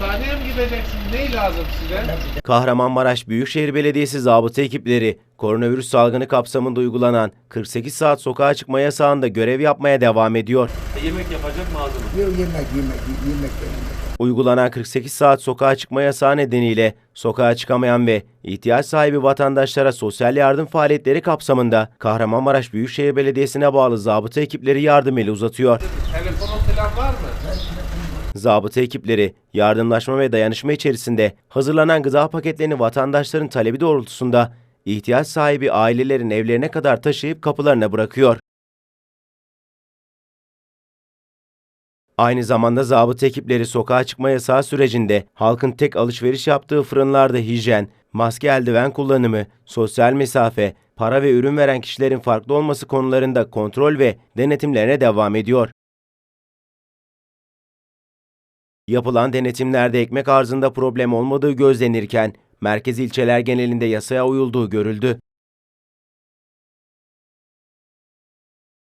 Hastaneye mi gideceksin? Ne lazım size? Kahramanmaraş Büyükşehir Belediyesi zabıta ekipleri koronavirüs salgını kapsamında uygulanan 48 saat sokağa çıkma yasağında görev yapmaya devam ediyor. Yemek yapacak malzeme. Yok yemek yemek yemek yemek. Uygulanan 48 saat sokağa çıkma yasağı nedeniyle sokağa çıkamayan ve ihtiyaç sahibi vatandaşlara sosyal yardım faaliyetleri kapsamında Kahramanmaraş Büyükşehir Belediyesi'ne bağlı zabıta ekipleri yardım eli uzatıyor. Falan var mı? Zabıta ekipleri yardımlaşma ve dayanışma içerisinde hazırlanan gıda paketlerini vatandaşların talebi doğrultusunda ihtiyaç sahibi ailelerin evlerine kadar taşıyıp kapılarına bırakıyor. Aynı zamanda zabıta ekipleri sokağa çıkma yasağı sürecinde halkın tek alışveriş yaptığı fırınlarda hijyen, maske eldiven kullanımı, sosyal mesafe, para ve ürün veren kişilerin farklı olması konularında kontrol ve denetimlerine devam ediyor. Yapılan denetimlerde ekmek arzında problem olmadığı gözlenirken, merkez ilçeler genelinde yasaya uyulduğu görüldü.